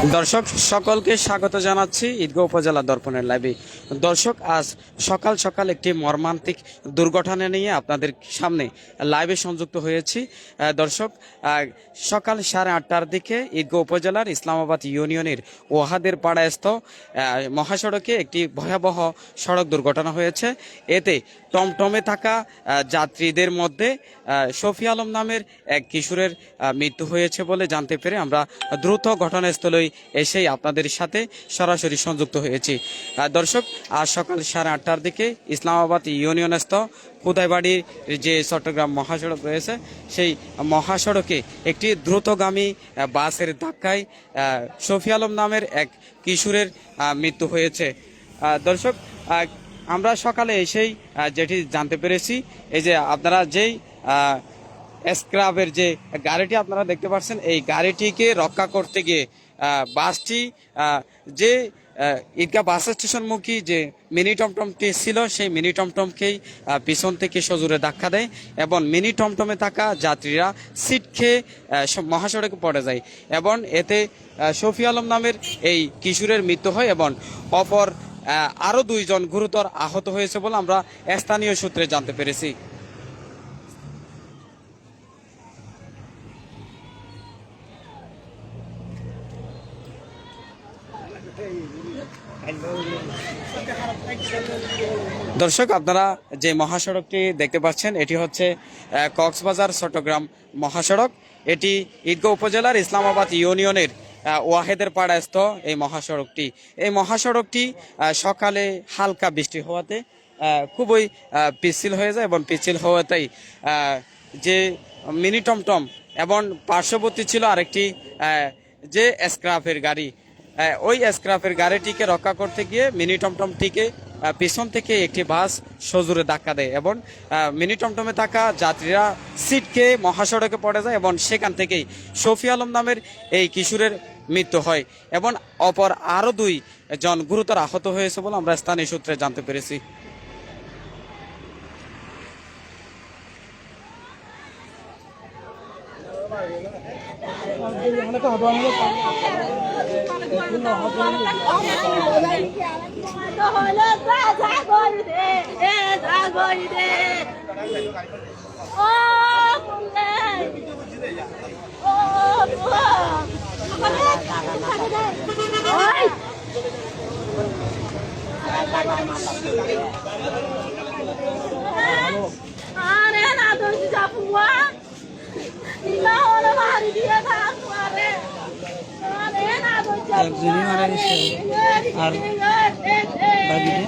দর্শক, সকলকে স্বাগত জানাচ্ছি ঈদগাঁও উপজেলা দর্পণের লাইভে। দর্শক, আজ সকাল সকাল একটি মর্মান্তিক দুর্ঘটনা নিয়ে আপনাদের সামনে লাইভে সংযুক্ত হয়েছি। দর্শক সকাল সাড়ে আটটার দিকে ঈদগাঁও উপজেলার ইসলামাবাদ ইউনিয়নের ওয়াহাদের পাড়ায়স্থ মহাসড়কে একটি ভয়াবহ সড়ক দুর্ঘটনা হয়েছে। এতে টমটমে থাকা যাত্রীদের মধ্যে শফি আলম নামের এক কিশোরের মৃত্যু হয়েছে বলে জানতে পেরে আমরা দ্রুত ঘটনাস্থলে এসেই আপনাদের সাথে সরাসরি সংযুক্ত হয়েছি। দর্শক, আজ সকাল সাড়ে আটটার দিকে ইসলামাবাদ ইউনিয়নস্থ খুদাইবাড়ির যে চট্টগ্রাম মহাসড়ক রয়েছে, সেই মহাসড়কে একটি দ্রুতগামী বাসের ধাক্কায় শফি আলম নামের এক কিশোরের মৃত্যু হয়েছে। দর্শক আমরা সকালে এসেই যেটি জানতে পেরেছি, এই যে আপনারা যেই স্ক্রাবের যে গাড়িটি আপনারা দেখতে পাচ্ছেন, এই গাড়িটিকে রক্ষা করতে গিয়ে বাসটি যে ঈদগাহ বাস স্টেশনমুখী যে মিনি টমটমটি ছিল, সেই মিনি টমটমকেই পিছন থেকে সজোরে ধাক্কা দেয় এবং মিনি টমটমে থাকা যাত্রীরা সিট খেয়ে মহাসড়কে পড়ে যায় এবং এতে শফি আলম নামের এই কিশোরের মৃত্যু হয় এবং অপর আরও দুইজন গুরুতর আহত হয়েছে বলে আমরা স্থানীয় সূত্রে জানতে পেরেছি। দর্শক আপনারা যে মহাসড়কটি দেখতে পাচ্ছেন এটি হচ্ছে কক্সবাজার চট্টগ্রাম মহাসড়ক। এটি ঈদগাঁও উপজেলার ইসলামাবাদ ইউনিয়নের ওয়াহেদের পাড়াস্থ এই মহাসড়কটি। এই মহাসড়কটি সকালে হালকা বৃষ্টি হওয়াতে খুবই আহ, পিচ্ছিল হয়ে যায় এবং পিচ্ছিল হওয়াতেই যে মিনি টমটম এবং পার্শ্ববর্তী ছিল আরেকটি যে স্ক্রাফের গাড়ি ওই স্ক্রাফের গাড়িটিকে রক্ষা করতে গিয়ে মিনি টমটমটিকে পিছন থেকে একটি বাস সজোরে ধাক্কা দেয় এবং মিনি টমটমে থাকা যাত্রীরা সিটকে মহাসড়কে পড়ে যায় এবং সেখান থেকেই শফি আলম নামের এই কিশোরের মৃত্যু হয় এবং অপর আরও দুই জন গুরুতর আহত হয়েছে বলে আমরা স্থানীয় সূত্রে জানতে পেরেছি হলো যা করি দে এ যা করি দে ও পুলে ও ওই আরে না তো যাবুয়া ইলা হলো বাড়ি দিয়ে থাকব রে আরে না তো একজনই মারা গেছে। আর বাকিটা?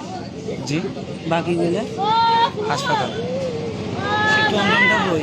জি। বাকি গেলে হাসপাতাল। আমরা বই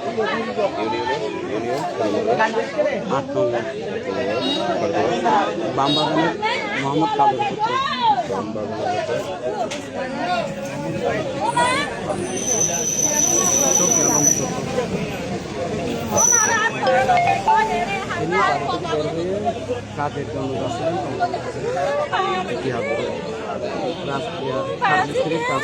বামবাগানের মোহাম্মদ কাদের পুত্র কাজের জন্য যাচ্ছিলেন রাষ্ট্রীয় কাজ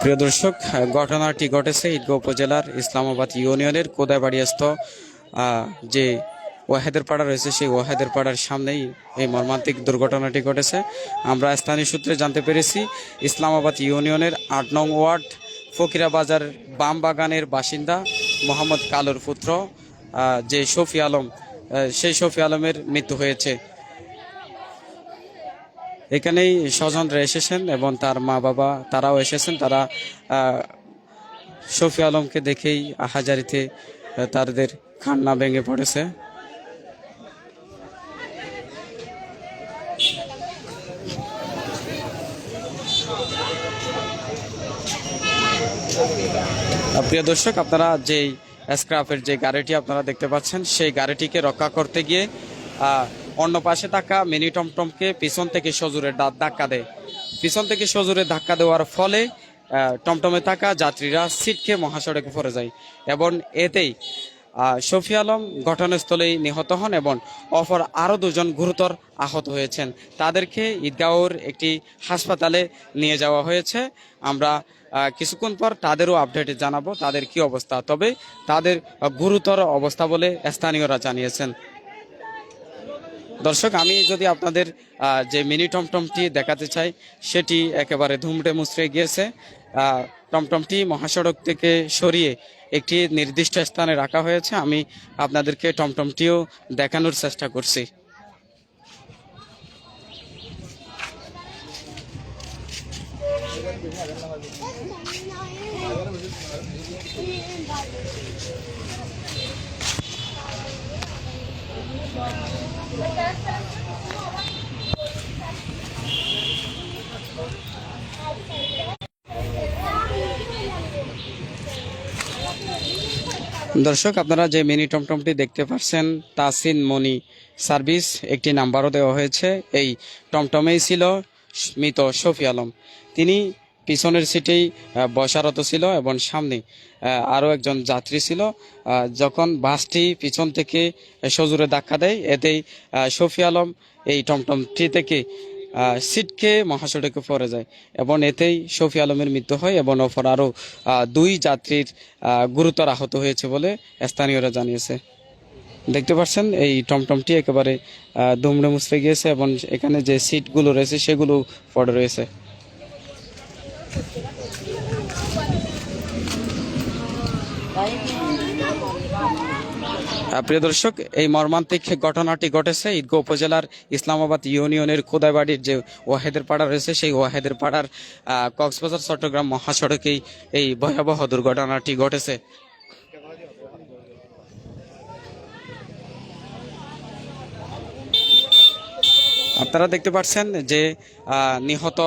প্রিয় দর্শক ঘটনাটি ঘটেছে ঈদগাঁও উপজেলার ইসলামাবাদ ইউনিয়নের কোদাবাড়িয়াস্থ যে ওয়াহেদের পাড়া রয়েছে, সেই ওয়াহেদের পাড়ার সামনেই এই মর্মান্তিক দুর্ঘটনাটি ঘটেছে। আমরা স্থানীয় সূত্রে জানতে পেরেছি, ইসলামাবাদ ইউনিয়নের আট নং ওয়ার্ড ফকিরা বাজার বাম বাগানের বাসিন্দা মোহাম্মদ কালুর পুত্র যে শফি আলম সেই শফি আলমের মৃত্যু হয়েছে। এখানেই স্বজনরা এসেছেন এবং তার মা বাবা তারাও এসেছেন। তারা শফি আলমকে দেখেই আহাজারিতে তাদের খান্না ভেঙে পড়েছে। প্রিয় দর্শক, আপনারা যেই স্ক্রাপের যে গাড়িটি আপনারা দেখতে পাচ্ছেন, সেই গাড়িটিকে রক্ষা করতে গিয়ে অন্য পাশে থাকা মিনি টমটমকে পিছন থেকে সজুরে ধাক্কা দেয়। পিছন থেকে সজুরে ধাক্কা দেওয়ার ফলে টমটমে থাকা যাত্রীরা সিটকে মহাসড়কে পড়ে যায় এবং এতেই শফি আলম ঘটনাস্থলেই নিহত হন এবং অপর আরও দুজন গুরুতর আহত হয়েছেন। তাদেরকে ঈদগাঁওর একটি হাসপাতালে নিয়ে যাওয়া হয়েছে। আমরা কিছুক্ষণ পর তাদেরও আপডেট জানাব তাদের কি অবস্থা। তবে তাদের গুরুতর অবস্থা বলে স্থানীয়রা জানিয়েছেন। দর্শক, আমি যদি আপনাদের যে মিনি টমটমটি দেখাতে চাই, সেটি একেবারে ধুমটে মুচড়ে গিয়েছে। টমটমটি মহাসড়ক থেকে সরিয়ে একটি নির্দিষ্ট স্থানে রাখা হয়েছে। আমি আপনাদেরকে টমটমটিও দেখানোর চেষ্টা করছি। দর্শক, আপনারা যে মিনি টমটমটি দেখতে পাচ্ছেন তাসিন মনি সার্ভিস, একটি নাম্বারও দেওয়া হয়েছে। এই টমটমেই ছিল মৃত শফি আলম। তিনি পিছনের সিটেই বসারত ছিল এবং সামনে আরও একজন যাত্রী ছিল। যখন বাসটি পিছন থেকে সজুরে ধাক্কা দেয় এতেই শফি আলম এই টমটমটি থেকে আহ, সিটকে মহাসড়কে পড়ে যায় এবং এতেই শফি আলমের মৃত্যু হয় এবং অপর আরও দুই যাত্রীর গুরুতর আহত হয়েছে বলে স্থানীয়রা জানিয়েছে। দেখতে পাচ্ছেন এই টমটমটি একেবারে দুমড়ে মুচড়ে গিয়েছে এবং এখানে যে সিটগুলো রয়েছে সেগুলো পড়ে রয়েছে। প্রিয় দর্শক, এই মর্মান্তিক ঘটনাটি ঘটেছে ঈদগাঁও উপজেলার ইসলামাবাদ ইউনিয়নের কোদাইবাড়ির যে ওয়াহেদের পাড়া রয়েছে, সেই ওয়াহেদের পাড়ার কক্সবাজার, চট্টগ্রাম মহাসড়কেই এই ভয়াবহ দুর্ঘটনাটি ঘটেছে। আপনারা দেখতে পাচ্ছেন যে নিহত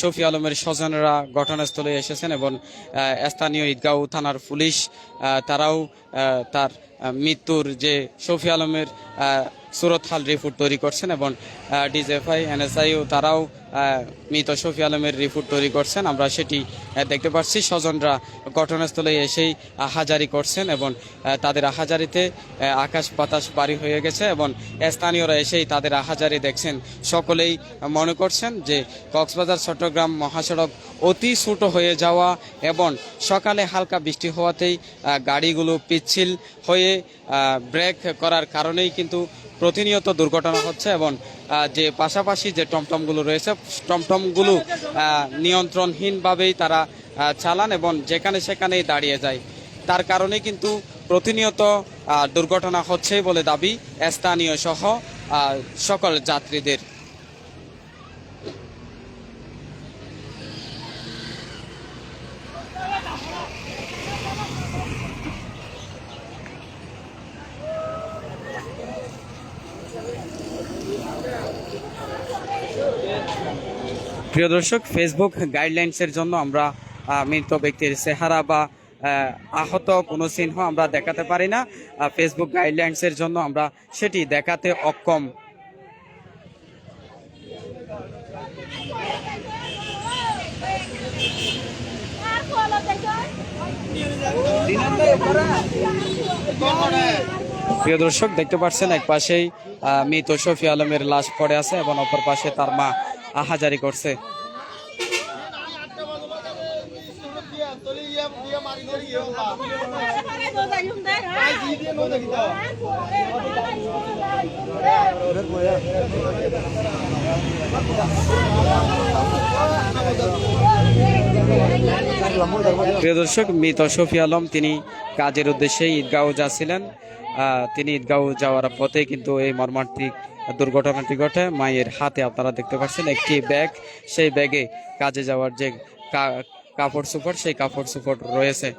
শফি আলমের স্বজনরা ঘটনাস্থলে এসেছেন এবং স্থানীয় ঈদগাঁও থানার পুলিশ তারাও তার মৃত্যুর যে শফি আলমের সুরত হাল রিপোর্ট তৈরি করছেন এবং ডিজেফআই, এনএসআইও তারাও মৃত শফি আলমের রিপোর্ট তৈরি করছেন। আমরা সেটি দেখতে পাচ্ছি। স্বজনরা ঘটনাস্থলে এসেই আহাজারি করছেন এবং তাদের আহাজারিতে আহ, আকাশ বাতাস বাড়ি হয়ে গেছে এবং স্থানীয়রা এসেই তাদের আহাজারি দেখছেন। সকলেই মনে করছেন যে কক্সবাজার চট্টগ্রাম মহাসড়ক অতি ছোট হয়ে যাওয়া এবং সকালে হালকা বৃষ্টি হওয়াতেই গাড়িগুলো পিচ্ছিল হয়ে ব্রেক করার কারণেই কিন্তু প্রতিনিয়ত দুর্ঘটনা হচ্ছে এবং যে পাশাপাশি যে টমটমগুলো রয়েছে, টমটমগুলো নিয়ন্ত্রণহীনভাবেই তারা চালান এবং যেখানে সেখানেই দাঁড়িয়ে যায়। তার কারণে কিন্তু প্রতিনিয়ত দুর্ঘটনা হচ্ছে বলে দাবি স্থানীয় সহ সকল যাত্রীদের। প্রিয় দর্শক ফেসবুক গাইডলাইন্সের জন্য আমরা মৃত ব্যক্তির চেহারা বা আহত কোনো চিহ্ন আমরা দেখাতে পারি না। ফেসবুক গাইডলাইন্সের জন্য আমরা সেটি দেখাতে অক্ষম। প্রিয় দর্শক, দেখতে পাচ্ছেন এক পাশেই মৃত শফি আলমের লাশ পড়ে আছে এবং অপর পাশে তার মা। আহাজারি করছে। প্রিয় দর্শক, মৃত শফি আলম, তিনি কাজের উদ্দেশ্যে ঈদগাঁও যাচ্ছিলেন। তিনি ঈদগাঁও যাওয়ার পথে কিন্তু এই মর্মান্তিক দুর্ঘটনাটি ঘটে। মায়ের হাতে আপনারা দেখতে পাচ্ছেন একটি ব্যাগ। সেই ব্যাগে কাজে যাওয়ার যে কাপড় চোপড় সেই কাপড় চোপড় রয়েছে।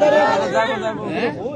দড়ি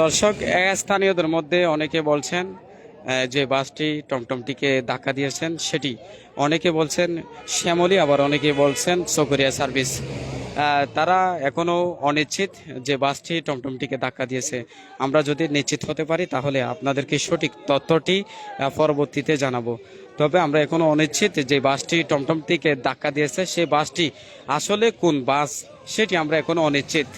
দর্শক স্থানীয়দের মধ্যে অনেকে বলছেন যে বাসটি টমটমটিকে ধাক্কা দিয়েছেন, সেটি অনেকে বলছেন শ্যামলী, আবার অনেকে বলছেন চকরিয়া সার্ভিস। তারা এখনও অনিশ্চিত যে বাসটি টমটমটিকে ধাক্কা দিয়েছে। আমরা যদি নিশ্চিত হতে পারি, তাহলে আপনাদেরকে সঠিক তথ্যটি পরবর্তীতে জানাব। তবে আমরা এখনও অনিশ্চিত যে বাসটি টমটমটিকে ধাক্কা দিয়েছে সেই বাসটি আসলে কোন বাস সেটি আমরা এখনও অনিশ্চিত।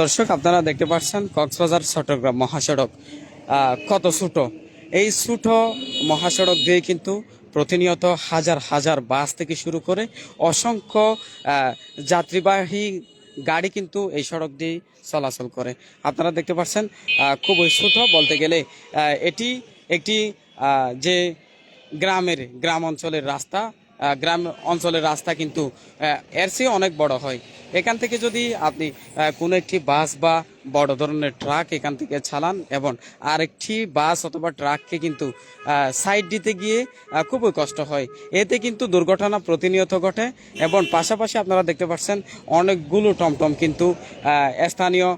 দর্শক, আপনারা দেখতে পাচ্ছেন কক্সবাজার, চট্টগ্রাম মহাসড়ক। কত ছোট। এই ছোট মহাসড়ক দিয়ে কিন্তু প্রতিনিয়ত হাজার হাজার বাস থেকে শুরু করে অসংখ্য যাত্রীবাহী গাড়ি কিন্তু এই সড়ক দিয়ে চলাচল করে। আপনারা দেখতে পাচ্ছেন খুব ছোট বলতে গেলে এটি একটি যে গ্রামের, গ্রাম অঞ্চলের রাস্তা গ্রাম অঞ্চলের রাস্তা কিন্তু এর চেয়ে অনেক বড় হয়। এখান থেকে যদি আপনি কোনো একটি বাস বা বড় ধরনের ট্রাক এখান থেকে চালান এবং আরেকটি বাস অথবা ট্রাককে কিন্তু সাইড দিতে গিয়ে খুবই কষ্ট হয়। এতে কিন্তু দুর্ঘটনা প্রতিনিয়ত ঘটে এবং পাশাপাশি আপনারা দেখতে পাচ্ছেন অনেকগুলো টমটম কিন্তু স্থানীয়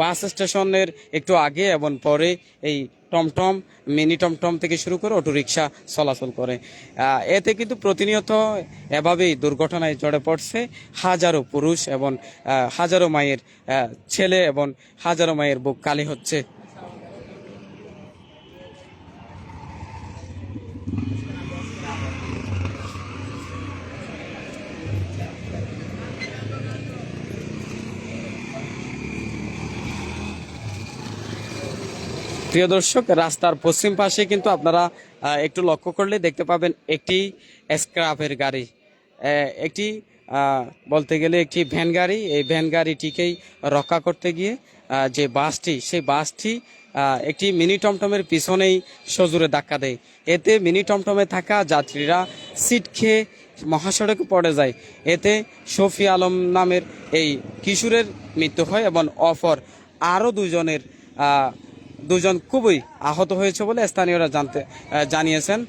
বাস স্টেশনের একটু আগে এবং পরে এই টমটম মিনি টমটম থেকে শুরু করে অটোরিকশা চলাচল করে। এতে কিন্তু প্রতিনিয়ত এভাবেই দুর্ঘটনায় জড়ে পড়ছে হাজারো পুরুষ এবং হাজারো মায়ের ছেলে এবং হাজারো মায়ের বুক কালি হচ্ছে। প্রিয় দর্শক, রাস্তার পশ্চিম পাশে কিন্তু আপনারা একটু লক্ষ্য করলে দেখতে পাবেন একটি স্ক্রাপের গাড়ি। একটি বলতে গেলে একটি ভ্যান গাড়ি। এই ভ্যান গাড়িটিকেই রক্ষা করতে গিয়ে যে বাসটি, সেই বাসটি একটি মিনি টমটমের পিছনেই সজোরে ধাক্কা দেয়। এতে মিনি টমটমে থাকা যাত্রীরা সিট খেয়ে মহাসড়কে পড়ে যায়। এতে শফি আলম নামের এই কিশোরের মৃত্যু হয় এবং অফর আরও দুজনের দুজন খুবই আহত হয়েছে বলে স্থানীয়রা জানতে জানিয়েছেন।